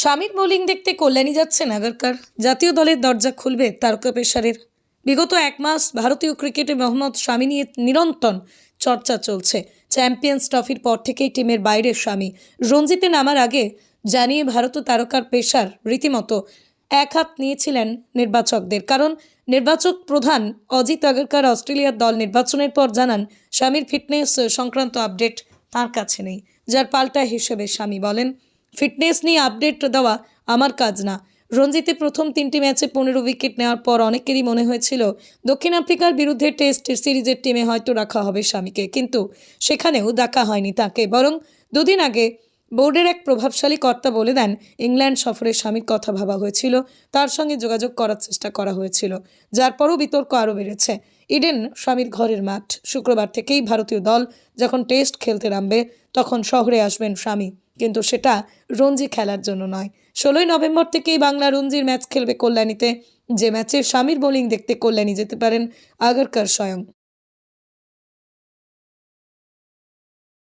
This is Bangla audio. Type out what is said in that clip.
স্বামীর বোলিং দেখতে কল্যাণী যাচ্ছেন আগারকার জাতীয় দলের দরজা খুলবে তারকা পেশারের বিগত এক মাস ভারতীয় ক্রিকেটে মোহাম্মদ স্বামী নিয়ে নিরন্তর চর্চা চলছে। চ্যাম্পিয়ন্স ট্রফির পর থেকেই টিমের বাইরে স্বামী। রঞ্জিতে নামার আগে জানিয়ে ভারত তারকার পেশার রীতিমতো এক হাত নিয়েছিলেন নির্বাচকদের। কারণ নির্বাচক প্রধান অজিত আগারকার অস্ট্রেলিয়ার দল নির্বাচনের পর জানান, স্বামীর ফিটনেস সংক্রান্ত আপডেট তার কাছে নেই, যার পাল্টা হিসেবে স্বামী বলেন। ফিটনেস নিয়ে আপডেট দেওয়া আমার কাজ না। রঞ্জিতে প্রথম তিনটি ম্যাচে পনেরো উইকেট নেওয়ার পর অনেকেরই মনে হয়েছিল, দক্ষিণ আফ্রিকার বিরুদ্ধে টেস্ট সিরিজের টিমে হয়তো রাখা হবে স্বামীকে। কিন্তু সেখানেও দেখা হয়নি তাকে, বরং দুদিন আগে বোর্ডের এক প্রভাবশালী কর্তা বলে দেন, ইংল্যান্ড সফরে স্বামীর কথা ভাবা হয়েছিল, তার সঙ্গে যোগাযোগ করার চেষ্টা করা হয়েছিল, যার পরও বিতর্ক আরও বেড়েছে। ইডেন স্বামীর ঘরের মাঠ, শুক্রবার থেকেই ভারতীয় দল যখন টেস্ট খেলতে নামবে, তখন শহরে আসবেন স্বামী। কিন্তু সেটা রঞ্জি খেলার জন্য নয়। ষোলোই নভেম্বর থেকেই বাংলা রঞ্জির ম্যাচ খেলবে কল্যাণীতে। যে ম্যাচে স্বামীর বোলিং দেখতে কল্যাণী যেতে পারেন, আগারকার স্বয়ং।